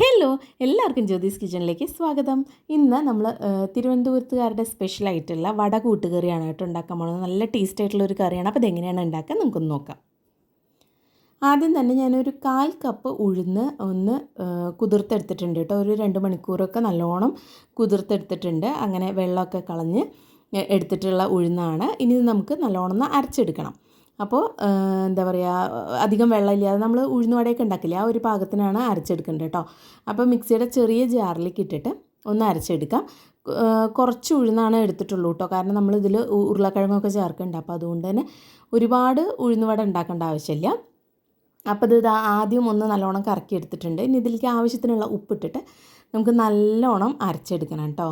Hello എല്ലാവർക്കും ജ്യോതിസ് കിച്ചണിലേക്ക് സ്വാഗതം. ഇന്ന് നമ്മൾ തിരുവനന്തപുരത്തുകാരുടെ സ്പെഷ്യൽ ആയിട്ടുള്ള വട കൂട്ടുകറിയാണ് കേട്ടോ ഉണ്ടാക്കാൻ പോകുന്നത് നല്ല ടേസ്റ്റ് ആയിട്ടുള്ള ഒരു കറിയാണ്. അപ്പോൾ ഇതെങ്ങനെയാണ് ഉണ്ടാക്കുക നമുക്കൊന്ന് നോക്കാം. ആദ്യം തന്നെ ഞാനൊരു കാൽ കപ്പ് ഉഴുന്ന് ഒന്ന് കുതിർത്തെടുത്തിട്ടുണ്ട് കേട്ടോ. ഒരു രണ്ട് മണിക്കൂറൊക്കെ നല്ലോണം കുതിർത്തെടുത്തിട്ടുണ്ട്. അങ്ങനെ വെള്ളമൊക്കെ കളഞ്ഞ് എടുത്തിട്ടുള്ള ഉഴുന്നാണ്. ഇനി നമുക്ക് നല്ലോണം അരച്ചെടുക്കണം. അപ്പോൾ എന്താ പറയുക അധികം വെള്ളമില്ലാതെ നമ്മൾ ഉഴുന്നുവടയൊക്കെ ഉണ്ടാക്കില്ലേ ആ ഒരു പാകത്തിനാണ് അരച്ചെടുക്കേണ്ടത് കേട്ടോ അപ്പോൾ മിക്സിയുടെ ചെറിയ ജാറിലേക്ക് ഇട്ടിട്ട് ഒന്ന് അരച്ചെടുക്കാം. കുറച്ച് ഉഴുന്നാണ് എടുത്തിട്ടുള്ളൂ കേട്ടോ കാരണം നമ്മൾ നമ്മളിതിൽ ഉരുളക്കിഴങ്ങൊക്കെ ചേർക്കുന്നുണ്ട് അപ്പോൾ അതുകൊണ്ട് തന്നെ ഒരുപാട് ഉഴുന്നുവട ഉണ്ടാക്കേണ്ട ആവശ്യമില്ല. അപ്പോൾ ഇത് ആദ്യം ഒന്ന് നല്ലോണം കറക്കി എടുത്തിട്ടുണ്ട് ഇനി ഇതിലേക്ക് ആവശ്യത്തിനുള്ള ഉപ്പിട്ടിട്ട് നമുക്ക് നല്ലോണം അരച്ചെടുക്കണം കേട്ടോ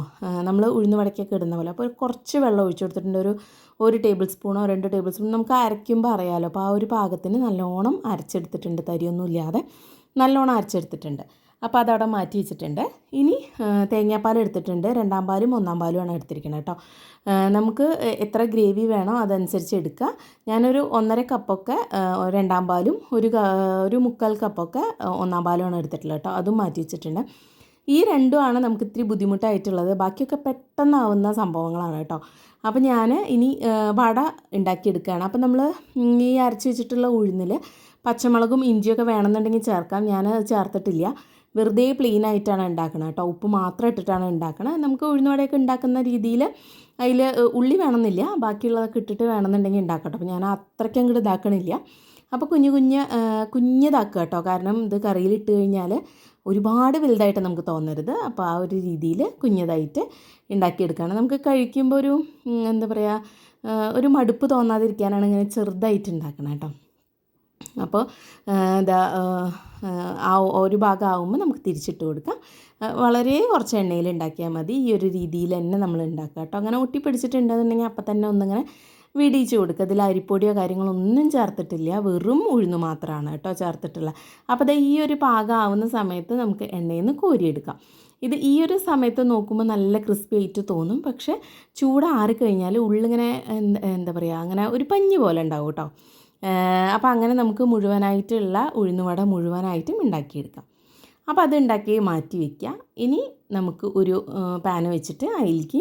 നമ്മൾ ഉഴുന്ന് വടക്കൊക്കെ ഇടുന്ന പോലെ. അപ്പോൾ കുറച്ച് വെള്ളം ഒഴിച്ചു കൊടുത്തിട്ടുണ്ട്. ഒരു ഒരു ടേബിൾ സ്പൂണോ രണ്ട് ടേബിൾ സ്പൂണോ നമുക്ക് അരയ്ക്കുമ്പോൾ അറിയാമല്ലോ അപ്പോൾ ആ ഒരു പാകത്തിന് നല്ലോണം അരച്ചെടുത്തിട്ടുണ്ട്. തരിയൊന്നും ഇല്ലാതെ നല്ലോണം അരച്ചെടുത്തിട്ടുണ്ട്. അപ്പോൾ അതവിടെ മാറ്റി വെച്ചിട്ടുണ്ട്. ഇനി തേങ്ങാപ്പാൽ എടുത്തിട്ടുണ്ട്. രണ്ടാം പാലും ഒന്നാം പാലുമാണ് എടുത്തിരിക്കുന്നത് കേട്ടോ നമുക്ക് എത്ര ഗ്രേവി വേണോ അതനുസരിച്ച് എടുക്കുക ഞാനൊരു ഒന്നര കപ്പൊക്കെ രണ്ടാം പാലും ഒരു ഒരു മുക്കാൽ കപ്പൊക്കെ ഒന്നാം ഒന്നാം ആണ് എടുത്തിട്ടുള്ളത് കേട്ടോ അതും മാറ്റി വെച്ചിട്ടുണ്ട്. ഈ രണ്ടുമാണ് നമുക്ക് ഇത്തിരി ബുദ്ധിമുട്ടായിട്ടുള്ളത്. ബാക്കിയൊക്കെ പെട്ടെന്നാവുന്ന സംഭവങ്ങളാണ് കേട്ടോ. അപ്പോൾ ഞാൻ ഇനി വട ഉണ്ടാക്കിയെടുക്കുകയാണ്. അപ്പോൾ നമ്മൾ ഈ അരച്ച് വെച്ചിട്ടുള്ള ഉഴുന്നിൽ പച്ചമുളകും ഇഞ്ചിയൊക്കെ വേണമെന്നുണ്ടെങ്കിൽ ചേർക്കാം. ഞാൻ ചേർത്തിട്ടില്ല. വെറുതെ പ്ലെയിൻ ആയിട്ടാണ് ഉണ്ടാക്കുന്നത് കേട്ടോ. ഉപ്പ് മാത്രം ഇട്ടിട്ടാണ് ഉണ്ടാക്കുന്നത് നമുക്ക് ഉഴുന്നുവടയൊക്കെ ഉണ്ടാക്കുന്ന രീതിയിൽ അതിൽ ഉള്ളി വേണമെന്നില്ല. ബാക്കിയുള്ളതൊക്കെ ഇട്ടിട്ട് വേണമെന്നുണ്ടെങ്കിൽ ഉണ്ടാക്കാം കേട്ടോ. അപ്പോൾ ഞാൻ അത്രയ്ക്ക് അങ്ങോട്ട് ഇതാക്കണില്ല. അപ്പോൾ കുഞ്ഞു കുഞ്ഞ് കുഞ്ഞതാക്കുക കേട്ടോ. കാരണം ഇത് കറിയിലിട്ട് കഴിഞ്ഞാൽ ഒരുപാട് വലുതായിട്ട് നമുക്ക് തോന്നരുത്. അപ്പോൾ ആ ഒരു രീതിയിൽ കുഞ്ഞതായിട്ട് ഉണ്ടാക്കിയെടുക്കുകയാണ്. നമുക്ക് കഴിക്കുമ്പോൾ ഒരു എന്താ പറയുക ഒരു മടുപ്പ് തോന്നാതിരിക്കാനാണ് ഇങ്ങനെ ചെറുതായിട്ട് ഉണ്ടാക്കണം കേട്ടോ. അപ്പോൾ എന്താ ആ ഒരു ഭാഗം ആകുമ്പോൾ നമുക്ക് തിരിച്ചിട്ട് കൊടുക്കാം. വളരെ കുറച്ച് എണ്ണയിൽ ഉണ്ടാക്കിയാൽ മതി. ഈ ഒരു രീതിയിൽ തന്നെ നമ്മൾ ഉണ്ടാക്കുക കേട്ടോ. അങ്ങനെ ഒട്ടിപ്പിടിച്ചിട്ടുണ്ടെന്നുണ്ടെങ്കിൽ അപ്പം തന്നെ ഒന്നിങ്ങനെ വിടിയിച്ച് കൊടുക്കുക. ഇതിൽ അരിപ്പൊടിയോ കാര്യങ്ങളൊന്നും ചേർത്തിട്ടില്ല. വെറും ഉഴുന്ന് മാത്രമാണ് കേട്ടോ ചേർത്തിട്ടുള്ള. അപ്പോൾ അത് ഈ ഒരു പാകം ആവുന്ന സമയത്ത് നമുക്ക് എണ്ണയിൽ നിന്ന് കോരിയെടുക്കാം. ഇത് ഈ ഒരു സമയത്ത് നോക്കുമ്പോൾ നല്ല ക്രിസ്പി ആയിട്ട് തോന്നും. പക്ഷേ ചൂടാറി കഴിഞ്ഞാൽ ഉള്ളിങ്ങനെ എന്താ എന്താ പറയുക അങ്ങനെ ഒരു പഞ്ഞി പോലെ ഉണ്ടാവും കേട്ടോ. അപ്പോൾ അങ്ങനെ നമുക്ക് മുഴുവനായിട്ടുള്ള ഉഴുന്നുവട മുഴുവനായിട്ടും ഉണ്ടാക്കിയെടുക്കാം. അപ്പോൾ അത് ഉണ്ടാക്കി മാറ്റി വയ്ക്കുക. ഇനി നമുക്ക് ഒരു പാൻ വെച്ചിട്ട് അതിലേക്ക്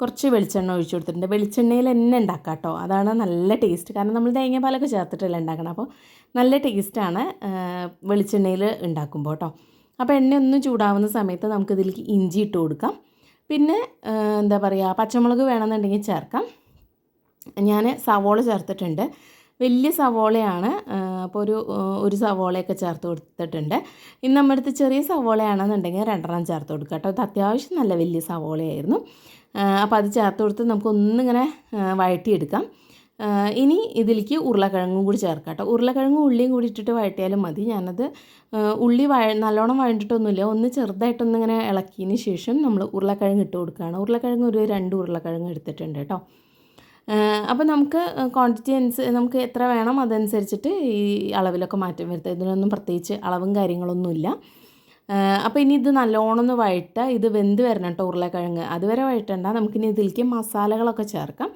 കുറച്ച് വെളിച്ചെണ്ണ ഒഴിച്ചു കൊടുത്തിട്ടുണ്ട്. വെളിച്ചെണ്ണയിൽ തന്നെ ഉണ്ടാക്കാം കേട്ടോ അതാണ് നല്ല ടേസ്റ്റ് കാരണം നമ്മൾ തേങ്ങ പാലൊക്കെ ചേർത്തിട്ടല്ല ഉണ്ടാക്കണം. അപ്പോൾ നല്ല ടേസ്റ്റാണ് വെളിച്ചെണ്ണയിൽ ഉണ്ടാക്കുമ്പോൾ കേട്ടോ. അപ്പോൾ എണ്ണ ഒന്ന് ചൂടാവുന്ന സമയത്ത് നമുക്കിതിലേക്ക് ഇഞ്ചി ഇട്ട് കൊടുക്കാം. പിന്നെ എന്താ പറയുക പച്ചമുളക് വേണമെന്നുണ്ടെങ്കിൽ ചേർക്കാം. ഞാൻ സവോള ചേർത്തിട്ടുണ്ട്. വലിയ സവോളയാണ് അപ്പോൾ ഒരു ഒരു സവോളയൊക്കെ ചേർത്ത് കൊടുത്തിട്ടുണ്ട്. ഇന്ന് നമ്മുടെ അടുത്ത് ചെറിയ സവോളയാണെന്നുണ്ടെങ്കിൽ രണ്ടെണ്ണം ചേർത്ത് കൊടുക്കുക കേട്ടോ. ഇത് അത്യാവശ്യം നല്ല വലിയ സവോളയായിരുന്നു. അപ്പോൾ അത് ചേർത്ത് കൊടുത്ത് നമുക്കൊന്നിങ്ങനെ വഴറ്റിയെടുക്കാം. ഇനി ഇതിലേക്ക് ഉരുളക്കിഴങ്ങും കൂടി ചേർക്കാം കേട്ടോ. ഉരുളക്കിഴങ്ങും ഉള്ളിയും കൂടി ഇട്ടിട്ട് വഴറ്റിയാലും മതി. ഞാനത് ഉള്ളി വഴ നല്ലോണം വഴണ്ടിട്ടൊന്നുമില്ല. ഒന്ന് ചെറുതായിട്ടൊന്നിങ്ങനെ ഇളക്കിയതിന് ശേഷം നമ്മൾ ഉരുളക്കിഴങ്ങ് ഇട്ട് കൊടുക്കുകയാണ്. ഉരുളക്കിഴങ്ങ് ഒരു രണ്ട് ഉരുളക്കിഴങ്ങ് എടുത്തിട്ടുണ്ട് കേട്ടോ. അപ്പോൾ നമുക്ക് ക്വാണ്ടിറ്റി അനുസരിച്ച് നമുക്ക് എത്ര വേണം അതനുസരിച്ചിട്ട് ഈ അളവിലൊക്കെ മാറ്റം വരുത്തുക ഇതിനൊന്നും പ്രത്യേകിച്ച് അളവും കാര്യങ്ങളൊന്നുമില്ല. അപ്പോൾ ഇനി ഇത് നല്ലോണം ഒന്ന് വഴറ്റുക ഇത് വെന്ത് വരണം കേട്ടോ ഉരുളക്കിഴങ്ങ്. അതുവരെ വഴറ്റണ്ട. നമുക്കിനി ഇതിലേക്ക് മസാലകളൊക്കെ ചേർക്കാം.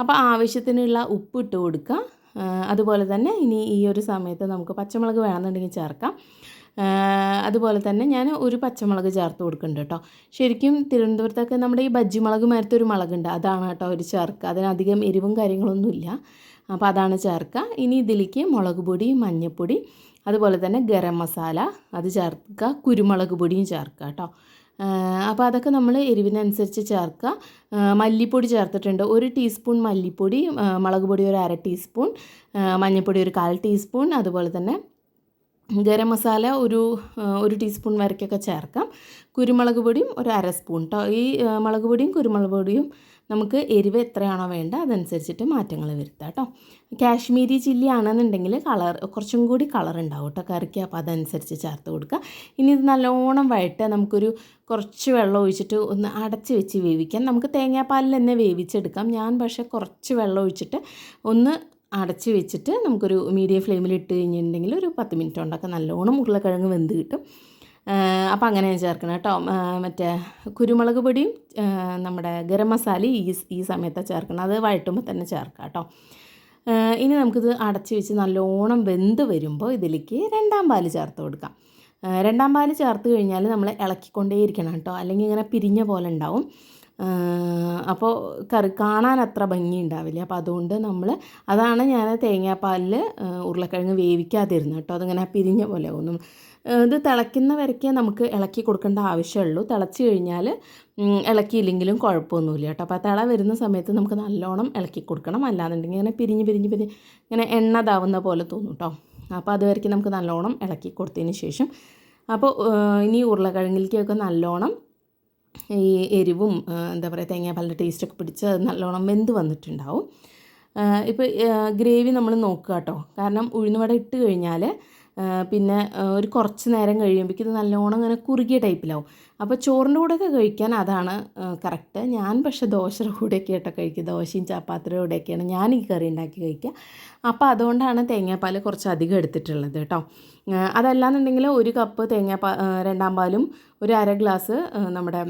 അപ്പോൾ ആവശ്യത്തിനുള്ള ഉപ്പ് ഇട്ട് കൊടുക്കുക അതുപോലെ തന്നെ ഇനി ഈ ഒരു സമയത്ത് നമുക്ക് പച്ചമുളക് വേണമെന്നുണ്ടെങ്കിൽ ചേർക്കാം. അതുപോലെ തന്നെ ഞാൻ ഒരു പച്ചമുളക് ചേർത്ത് കൊടുക്കുന്നുണ്ട് കേട്ടോ ശരിക്കും തിരുവനന്തപുരത്തൊക്കെ നമ്മുടെ ഈ ബജ്ജി മുളക് മേരത്തെ ഒരു മുളകുണ്ട്. അതാണ് കേട്ടോ ഒരു ചേർക്കുക അതിനധികം എരിവും കാര്യങ്ങളൊന്നുമില്ല. അപ്പോൾ അതാണ് ചേർക്കുക ഇനി ഇതിലേക്ക് മുളക് പൊടി മഞ്ഞൾപ്പൊടി അതുപോലെ തന്നെ ഗരം മസാല അത് ചേർക്കുക. കുരുമുളക് പൊടിയും ചേർക്കുക കേട്ടോ. അപ്പോൾ അതൊക്കെ നമ്മൾ എരിവിനനുസരിച്ച് ചേർക്കുക. മല്ലിപ്പൊടി ചേർത്തിട്ടുണ്ട്. ഒരു ടീസ്പൂൺ മല്ലിപ്പൊടി മുളക് പൊടി ഒരു അര ടീസ്പൂൺ മഞ്ഞൾപ്പൊടി ഒരു കാൽ ടീസ്പൂൺ അതുപോലെ തന്നെ ഗരം മസാല ഒരു ഒരു ടീസ്പൂൺ വരയ്ക്കൊക്കെ ചേർക്കാം. കുരുമുളക് പൊടിയും ഒരു അര സ്പൂൺ കേട്ടോ ഈ മുളക് പൊടിയും കുരുമുളക് പൊടിയും നമുക്ക് എരിവ് എത്രയാണോ വേണ്ട അതനുസരിച്ചിട്ട് മാറ്റങ്ങൾ വരുത്താം കേട്ടോ. കാശ്മീരി ചില്ലി ആണെന്നുണ്ടെങ്കിൽ കളർ കുറച്ചും കൂടി കളർ ഉണ്ടാവും കേട്ടോ കറിക്ക്. അപ്പോൾ അതനുസരിച്ച് ചേർത്ത് കൊടുക്കുക. ഇനി ഇത് നല്ലോണം വഴട്ട് നമുക്കൊരു കുറച്ച് വെള്ളം ഒഴിച്ചിട്ട് ഒന്ന് അടച്ച് വെച്ച് വേവിക്കാം. നമുക്ക് തേങ്ങാപ്പാലിൽ തന്നെ വേവിച്ചെടുക്കാം. ഞാൻ പക്ഷേ കുറച്ച് വെള്ളം ഒഴിച്ചിട്ട് ഒന്ന് അടച്ച് വെച്ചിട്ട് നമുക്കൊരു മീഡിയം ഫ്ലെയിമിൽ ഇട്ട് കഴിഞ്ഞിട്ടുണ്ടെങ്കിൽ ഒരു പത്ത് മിനിറ്റ് കൊണ്ടൊക്കെ നല്ലോണം ഉരുളക്കിഴങ്ങ് വെന്ത് കിട്ടും. അപ്പോൾ അങ്ങനെ ചേർക്കണം കേട്ടോ. മറ്റേ കുരുമുളക് പൊടിയും നമ്മുടെ ഗരം മസാലയും ഈ ഈ സമയത്ത് ചേർക്കണം. അത് വഴറ്റുമ്പോൾ തന്നെ ചേർക്കാം കേട്ടോ. ഇനി നമുക്കിത് അടച്ച് വെച്ച് നല്ലോണം വെന്ത് വരുമ്പോൾ ഇതിലേക്ക് രണ്ടാം പാൽ ചേർത്ത് കൊടുക്കാം. രണ്ടാം പാൽ ചേർത്ത് കഴിഞ്ഞാൽ നമ്മൾ ഇളക്കിക്കൊണ്ടേയിരിക്കണം കേട്ടോ. അല്ലെങ്കിൽ ഇങ്ങനെ പിരിഞ്ഞ പോലെ ഉണ്ടാവും. അപ്പോൾ കറി കാണാൻ അത്ര ഭംഗി ഉണ്ടാവില്ല അപ്പോൾ അതുകൊണ്ട് നമ്മൾ അതാണ് ഞാൻ തേങ്ങാപ്പാലിൽ ഉരുളക്കിഴങ്ങ് വേവിക്കാതിരുന്നത് കേട്ടോ. അതിങ്ങനെ പിരിഞ്ഞ പോലെ ഒന്നും ഇത് തിളയ്ക്കുന്ന നമുക്ക് ഇളക്കി കൊടുക്കേണ്ട ആവശ്യമുള്ളൂ. തിളച്ച് കഴിഞ്ഞാൽ ഇളക്കിയില്ലെങ്കിലും കുഴപ്പമൊന്നുമില്ല കേട്ടോ. അപ്പോൾ തിള വരുന്ന സമയത്ത് നമുക്ക് നല്ലോണം ഇളക്കി കൊടുക്കണം. അല്ലാന്നുണ്ടെങ്കിൽ ഇങ്ങനെ പിരിഞ്ഞ് പിരിഞ്ഞ് പിരിഞ്ഞ് ഇങ്ങനെ എണ്ണ ഇതാവുന്ന പോലെ തോന്നും കേട്ടോ. അപ്പോൾ അതുവരയ്ക്ക് നമുക്ക് നല്ലോണം ഇളക്കി കൊടുത്തതിന് ശേഷം അപ്പോൾ ഇനി ഉരുളക്കിഴങ്ങിലേക്കൊക്കെ നല്ലോണം ഈ എരിവും എന്താ പറയുക തേങ്ങാപ്പാലിന്റെ ടേസ്റ്റൊക്കെ പിടിച്ച് നല്ലോണം വെന്ത് വന്നിട്ടുണ്ടാവും. ഇപ്പോൾ ഗ്രേവി നമ്മൾ നോക്കുക കേട്ടോ കാരണം ഉഴുന്നുവട ഇട്ട് കഴിഞ്ഞാൽ പിന്നെ ഒരു കുറച്ച് നേരം കഴിയുമ്പോഴേക്കും ഇത് നല്ലോണം ഇങ്ങനെ കുറുകിയ ടൈപ്പിലാവും. അപ്പോൾ ചോറിന്റെ കൂടെയൊക്കെ കഴിക്കാൻ അതാണ് കറക്റ്റ്. ഞാൻ പക്ഷെ ദോശയുടെ കൂടെയൊക്കെ ഇട്ട കഴിക്കുക. ദോശയും ചപ്പാത്തിയുടെ കൂടെയൊക്കെയാണ് ഞാൻ ഈ കറി ഉണ്ടാക്കി കഴിക്കുക. അപ്പോൾ അതുകൊണ്ടാണ് തേങ്ങാപ്പാൽ കുറച്ച് അധികം എടുത്തിട്ടുള്ളത് കേട്ടോ. അതല്ലാന്നുണ്ടെങ്കിൽ ഒരു കപ്പ് തേങ്ങാപ്പാ രണ്ടാം പാലും ഒരു അര ഗ്ലാസ് നമ്മുടെ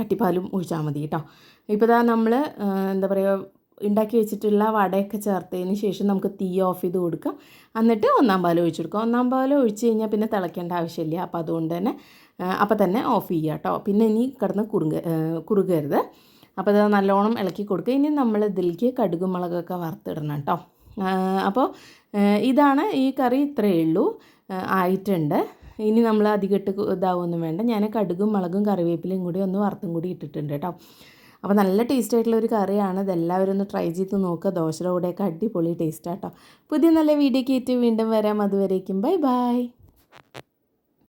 കട്ടിപ്പാലും ഒഴിച്ചാൽ മതി കേട്ടോ. ഇപ്പോൾ ഇതാ നമ്മൾ എന്താ പറയുക ഉണ്ടാക്കി വെച്ചിട്ടുള്ള വടയൊക്കെ ചേർത്തതിന് ശേഷം നമുക്ക് തീ ഓഫ് ചെയ്ത് കൊടുക്കാം. എന്നിട്ട് ഒന്നാം പാൽ ഒഴിച്ചു കൊടുക്കാം. ഒന്നാം പാൽ ഒഴിച്ച് കഴിഞ്ഞാൽ പിന്നെ തിളയ്ക്കേണ്ട ആവശ്യമില്ല. അപ്പോൾ അതുകൊണ്ട് തന്നെ അപ്പോൾ തന്നെ ഓഫ് ചെയ്യുക കേട്ടോ പിന്നെ ഇനി കിടന്ന് കുറുങ്ങ കുറുകരുത്. അപ്പോൾ അത് നല്ലോണം ഇളക്കി കൊടുക്കുക. ഇനി നമ്മൾ ഇതിലേക്ക് കടുകും മുളകൊക്കെ വറുത്തിടണം കേട്ടോ അപ്പോൾ ഇതാണ് ഈ കറി ഇത്രയേ ഉള്ളൂ. ആയിട്ടുണ്ട്. ഇനി നമ്മൾ അധികം ഇട്ട് ഇതാവൊന്നും വേണ്ട. ഞാൻ കടുകും മുളകും കറിവേപ്പിലയും കൂടി ഒന്ന് വറുത്തും കൂടി ഇട്ടിട്ടുണ്ട് കേട്ടോ അപ്പോൾ നല്ല ടേസ്റ്റ് ആയിട്ടുള്ള ഒരു കറിയാണ്. ഇതെല്ലാവരും ഒന്ന് ട്രൈ ചെയ്ത് നോക്കുക ദോശയുടെ കൂടെയൊക്കെ അടിപൊളി ടേസ്റ്റ് ആട്ടോ. പുതിയ നല്ല വീഡിയോ ഏറ്റവും വീണ്ടും വരാം. അതുവരേക്കും ബൈ ബൈ.